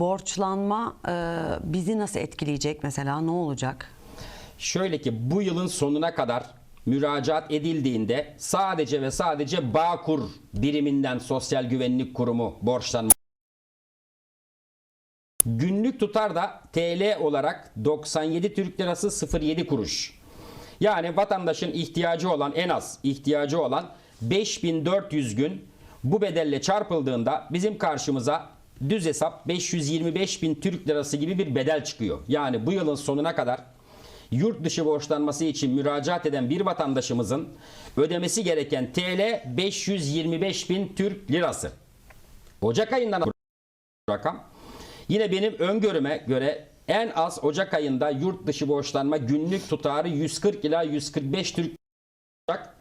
borçlanma e, bizi nasıl etkileyecek mesela ne olacak? Şöyle ki bu yılın sonuna kadar müracaat edildiğinde sadece ve sadece Bağkur biriminden Sosyal Güvenlik Kurumu borçlanma Günlük tutar da TL olarak 97 Türk Lirası 07 kuruş. Yani vatandaşın ihtiyacı olan en az ihtiyacı olan 5400 gün bu bedelle çarpıldığında bizim karşımıza düz hesap 525 bin Türk Lirası gibi bir bedel çıkıyor. Yani bu yılın sonuna kadar yurt dışı borçlanması için müracaat eden bir vatandaşımızın ödemesi gereken TL 525 bin Türk Lirası. Ocak ayından rakam. Yine benim öngörüme göre en az Ocak ayında yurt dışı borçlanma günlük tutarı 140 ila 145 Türk olacak.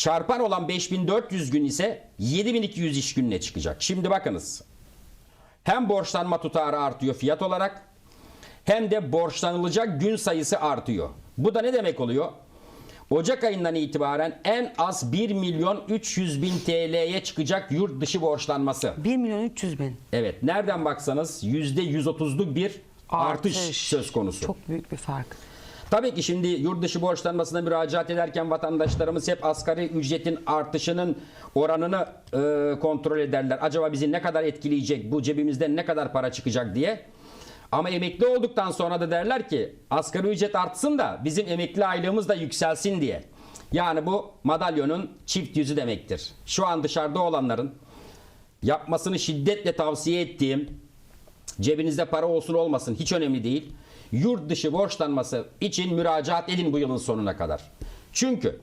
Çarpan olan 5400 gün ise 7200 iş gününe çıkacak. Şimdi bakınız. Hem borçlanma tutarı artıyor fiyat olarak hem de borçlanılacak gün sayısı artıyor. Bu da ne demek oluyor? Ocak ayından itibaren en az 1 milyon 300 bin TL'ye çıkacak yurt dışı borçlanması. 1 milyon 300 bin Evet nereden baksanız %130'luk bir artış, söz konusu. Çok büyük bir fark. Tabii ki şimdi yurt dışı borçlanmasına müracaat ederken vatandaşlarımız hep asgari ücretin artışının oranını e, kontrol ederler. Acaba bizi ne kadar etkileyecek, bu cebimizden ne kadar para çıkacak diye. Ama emekli olduktan sonra da derler ki asgari ücret artsın da bizim emekli aylığımız da yükselsin diye. Yani bu madalyonun çift yüzü demektir. Şu an dışarıda olanların yapmasını şiddetle tavsiye ettiğim Cebinizde para olsun olmasın hiç önemli değil. Yurt dışı borçlanması için müracaat edin bu yılın sonuna kadar. Çünkü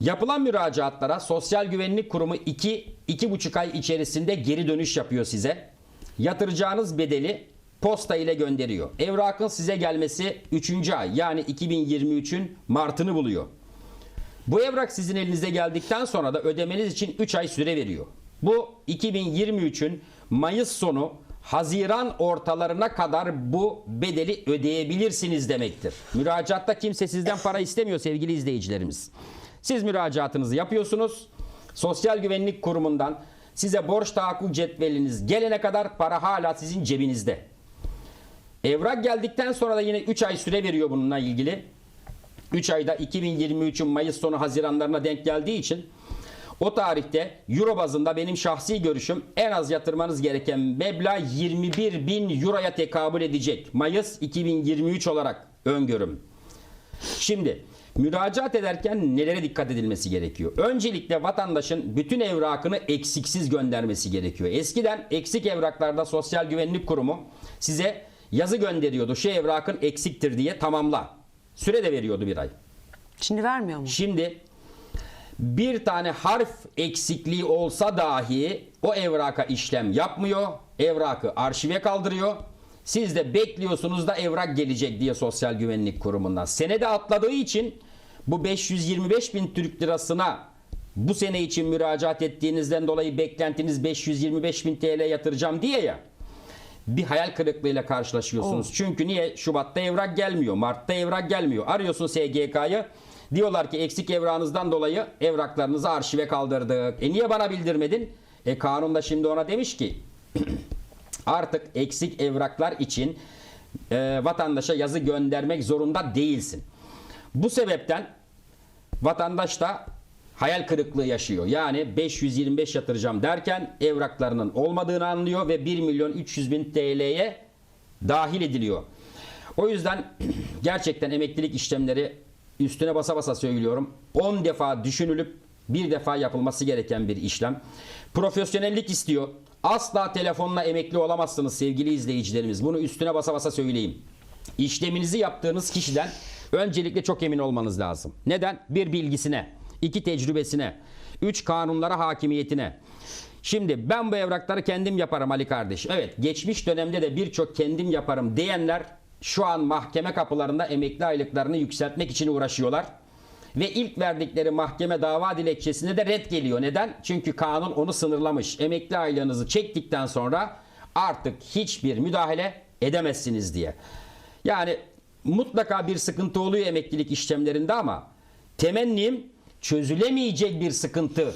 yapılan müracaatlara Sosyal Güvenlik Kurumu 2 2,5 ay içerisinde geri dönüş yapıyor size. Yatıracağınız bedeli posta ile gönderiyor. Evrakın size gelmesi 3. ay yani 2023'ün Mart'ını buluyor. Bu evrak sizin elinize geldikten sonra da ödemeniz için 3 ay süre veriyor. Bu 2023'ün Mayıs sonu Haziran ortalarına kadar bu bedeli ödeyebilirsiniz demektir. Müracaatta kimse sizden para istemiyor sevgili izleyicilerimiz. Siz müracaatınızı yapıyorsunuz. Sosyal Güvenlik Kurumu'ndan size borç tahakkuk cetveliniz gelene kadar para hala sizin cebinizde. Evrak geldikten sonra da yine 3 ay süre veriyor bununla ilgili. 3 ayda 2023'ün Mayıs sonu Haziranlarına denk geldiği için o tarihte Euro bazında benim şahsi görüşüm en az yatırmanız gereken meblağ 21 bin Euro'ya tekabül edecek. Mayıs 2023 olarak öngörüm. Şimdi müracaat ederken nelere dikkat edilmesi gerekiyor? Öncelikle vatandaşın bütün evrakını eksiksiz göndermesi gerekiyor. Eskiden eksik evraklarda Sosyal Güvenlik Kurumu size yazı gönderiyordu. Şu evrakın eksiktir diye tamamla. Süre de veriyordu bir ay. Şimdi vermiyor mu? Şimdi bir tane harf eksikliği olsa dahi o evraka işlem yapmıyor. Evrakı arşive kaldırıyor. Siz de bekliyorsunuz da evrak gelecek diye Sosyal Güvenlik Kurumu'ndan. Senede atladığı için bu 525 bin Türk lirasına bu sene için müracaat ettiğinizden dolayı beklentiniz 525 bin TL yatıracağım diye ya bir hayal kırıklığıyla karşılaşıyorsunuz. Çünkü niye? Şubat'ta evrak gelmiyor. Mart'ta evrak gelmiyor. Arıyorsun SGK'yı. Diyorlar ki eksik evrağınızdan dolayı evraklarınızı arşive kaldırdık. E niye bana bildirmedin? E kanun da şimdi ona demiş ki artık eksik evraklar için e, vatandaşa yazı göndermek zorunda değilsin. Bu sebepten vatandaş da hayal kırıklığı yaşıyor. Yani 525 yatıracağım derken evraklarının olmadığını anlıyor ve 1 milyon 300 bin TL'ye dahil ediliyor. O yüzden gerçekten emeklilik işlemleri üstüne basa basa söylüyorum. 10 defa düşünülüp bir defa yapılması gereken bir işlem. Profesyonellik istiyor. Asla telefonla emekli olamazsınız sevgili izleyicilerimiz. Bunu üstüne basa basa söyleyeyim. İşleminizi yaptığınız kişiden öncelikle çok emin olmanız lazım. Neden? Bir bilgisine, iki tecrübesine, üç kanunlara hakimiyetine. Şimdi ben bu evrakları kendim yaparım Ali kardeş. Evet geçmiş dönemde de birçok kendim yaparım diyenler şu an mahkeme kapılarında emekli aylıklarını yükseltmek için uğraşıyorlar. Ve ilk verdikleri mahkeme dava dilekçesine de red geliyor. Neden? Çünkü kanun onu sınırlamış. Emekli aylığınızı çektikten sonra artık hiçbir müdahale edemezsiniz diye. Yani mutlaka bir sıkıntı oluyor emeklilik işlemlerinde ama temennim çözülemeyecek bir sıkıntı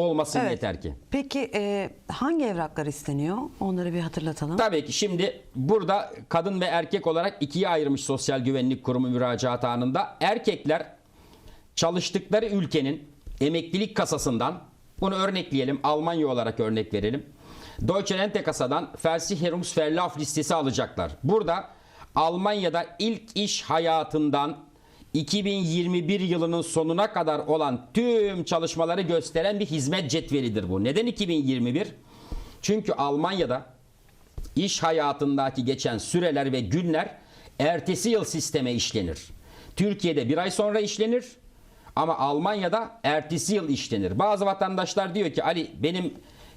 olmasın Evet. yeter ki. Peki e, hangi evraklar isteniyor? Onları bir hatırlatalım. Tabii ki şimdi burada kadın ve erkek olarak ikiye ayırmış Sosyal Güvenlik Kurumu müracaat anında. Erkekler çalıştıkları ülkenin emeklilik kasasından bunu örnekleyelim Almanya olarak örnek verelim. Deutsche Rente kasadan Versicherungsverlauf listesi alacaklar. Burada Almanya'da ilk iş hayatından 2021 yılının sonuna kadar olan tüm çalışmaları gösteren bir hizmet cetvelidir bu. Neden 2021? Çünkü Almanya'da iş hayatındaki geçen süreler ve günler ertesi yıl sisteme işlenir. Türkiye'de bir ay sonra işlenir ama Almanya'da ertesi yıl işlenir. Bazı vatandaşlar diyor ki Ali benim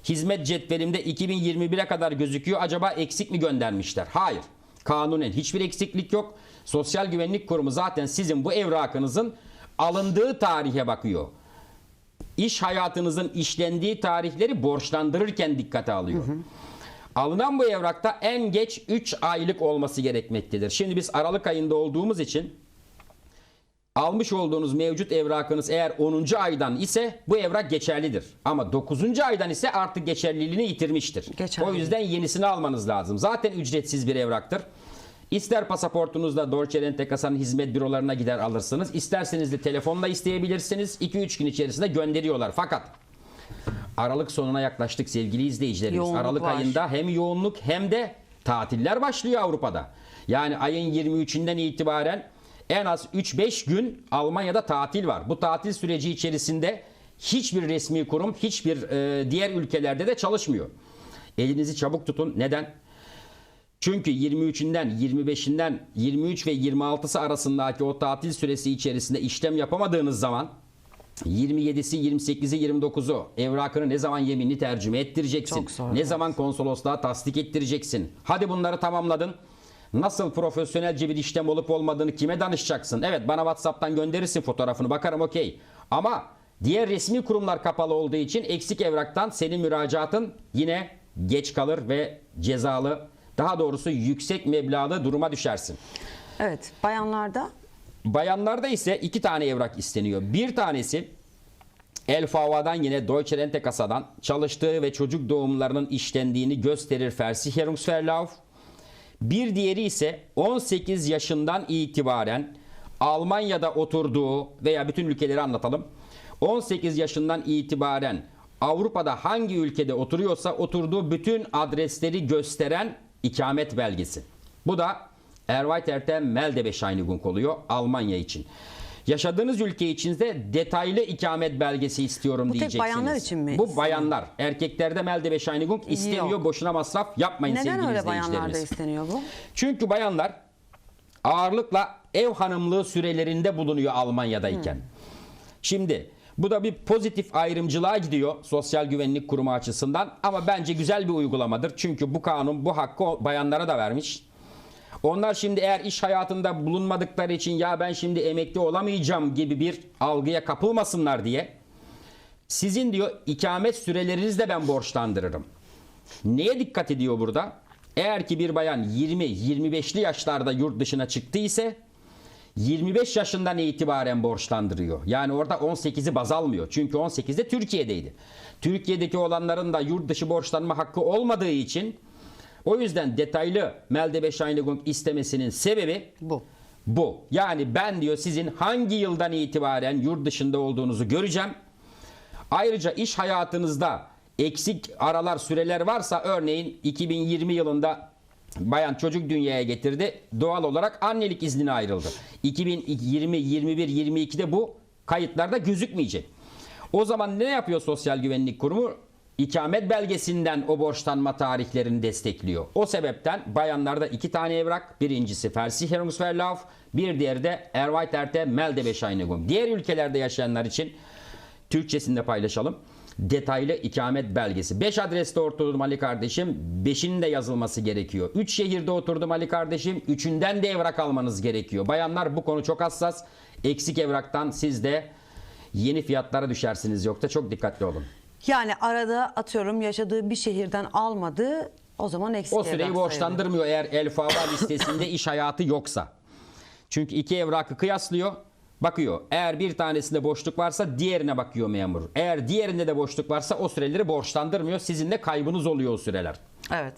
hizmet cetvelimde 2021'e kadar gözüküyor acaba eksik mi göndermişler? Hayır. Kanunen hiçbir eksiklik yok. Sosyal Güvenlik Kurumu zaten sizin bu evrakınızın alındığı tarihe bakıyor iş hayatınızın işlendiği tarihleri borçlandırırken dikkate alıyor. Alınan bu evrakta en geç 3 aylık olması gerekmektedir. Şimdi biz Aralık ayında olduğumuz için almış olduğunuz mevcut evrakınız eğer 10. aydan ise bu evrak geçerlidir. Ama 9. aydan ise artık geçerliliğini yitirmiştir. Geçerli. O yüzden yenisini almanız lazım. Zaten ücretsiz bir evraktır. İster pasaportunuzla Deutsche Rente Kasa'nın hizmet bürolarına gider alırsınız. İsterseniz de telefonla isteyebilirsiniz. 2-3 gün içerisinde gönderiyorlar. Fakat Aralık sonuna yaklaştık sevgili izleyicilerimiz. Yoğunluk Aralık var. ayında hem yoğunluk hem de tatiller başlıyor Avrupa'da. Yani ayın 23'ünden itibaren en az 3-5 gün Almanya'da tatil var. Bu tatil süreci içerisinde hiçbir resmi kurum hiçbir e, diğer ülkelerde de çalışmıyor. Elinizi çabuk tutun. Neden? Çünkü 23'ünden 25'inden 23 ve 26'sı arasındaki o tatil süresi içerisinde işlem yapamadığınız zaman 27'si, 28'i, 29'u evrakını ne zaman yeminli tercüme ettireceksin? Ne evet. zaman konsolosluğa tasdik ettireceksin? Hadi bunları tamamladın. Nasıl profesyonelce bir işlem olup olmadığını kime danışacaksın? Evet bana WhatsApp'tan gönderirsin fotoğrafını bakarım okey. Ama diğer resmi kurumlar kapalı olduğu için eksik evraktan senin müracaatın yine geç kalır ve cezalı daha doğrusu yüksek meblağlı duruma düşersin. Evet. Bayanlarda Bayanlarda ise iki tane evrak isteniyor. Bir tanesi El Fava'dan yine Deutsche Rente Kasa'dan çalıştığı ve çocuk doğumlarının işlendiğini gösterir Versicherungsverlauf. Bir diğeri ise 18 yaşından itibaren Almanya'da oturduğu veya bütün ülkeleri anlatalım. 18 yaşından itibaren Avrupa'da hangi ülkede oturuyorsa oturduğu bütün adresleri gösteren ikamet belgesi. Bu da Erweiterte Meldebescheinigung oluyor Almanya için. Yaşadığınız ülke için de detaylı ikamet belgesi istiyorum Bu tek diyeceksiniz. bayanlar için mi Bu bayanlar. Erkeklerde Meldebescheinigung istemiyor. Yok. Boşuna masraf yapmayın neden sevgili öyle bayanlarda izleyicilerimiz. isteniyor bu? Çünkü bayanlar ağırlıkla ev hanımlığı sürelerinde bulunuyor Almanya'dayken. Şimdi bu da bir pozitif ayrımcılığa gidiyor Sosyal Güvenlik Kurumu açısından ama bence güzel bir uygulamadır. Çünkü bu kanun bu hakkı o bayanlara da vermiş. Onlar şimdi eğer iş hayatında bulunmadıkları için ya ben şimdi emekli olamayacağım gibi bir algıya kapılmasınlar diye sizin diyor ikamet sürelerinizle ben borçlandırırım. Neye dikkat ediyor burada? Eğer ki bir bayan 20-25'li yaşlarda yurt dışına çıktı ise 25 yaşından itibaren borçlandırıyor. Yani orada 18'i baz almıyor. Çünkü 18'de Türkiye'deydi. Türkiye'deki olanların da yurt dışı borçlanma hakkı olmadığı için o yüzden detaylı Meldebescheinigung istemesinin sebebi Bu. bu. Yani ben diyor sizin hangi yıldan itibaren yurt dışında olduğunuzu göreceğim. Ayrıca iş hayatınızda eksik aralar süreler varsa örneğin 2020 yılında bayan çocuk dünyaya getirdi. Doğal olarak annelik iznine ayrıldı. 2020, 21, 22'de bu kayıtlarda gözükmeyecek. O zaman ne yapıyor Sosyal Güvenlik Kurumu? İkamet belgesinden o borçlanma tarihlerini destekliyor. O sebepten bayanlarda iki tane evrak. Birincisi Versicherungsverlauf, bir diğeri de Erweiterte Meldebescheinigung. Diğer ülkelerde yaşayanlar için Türkçesinde paylaşalım. Detaylı ikamet belgesi. 5 adreste oturdum Ali kardeşim. 5'inin de yazılması gerekiyor. 3 şehirde oturdum Ali kardeşim. 3'ünden de evrak almanız gerekiyor. Bayanlar bu konu çok hassas. Eksik evraktan siz de yeni fiyatlara düşersiniz. Yoksa çok dikkatli olun. Yani arada atıyorum yaşadığı bir şehirden almadığı o zaman eksik O süreyi evrak borçlandırmıyor eğer El Fava listesinde iş hayatı yoksa. Çünkü iki evrakı kıyaslıyor. Bakıyor. Eğer bir tanesinde boşluk varsa diğerine bakıyor memur. Eğer diğerinde de boşluk varsa o süreleri borçlandırmıyor. Sizin de kaybınız oluyor o süreler. Evet.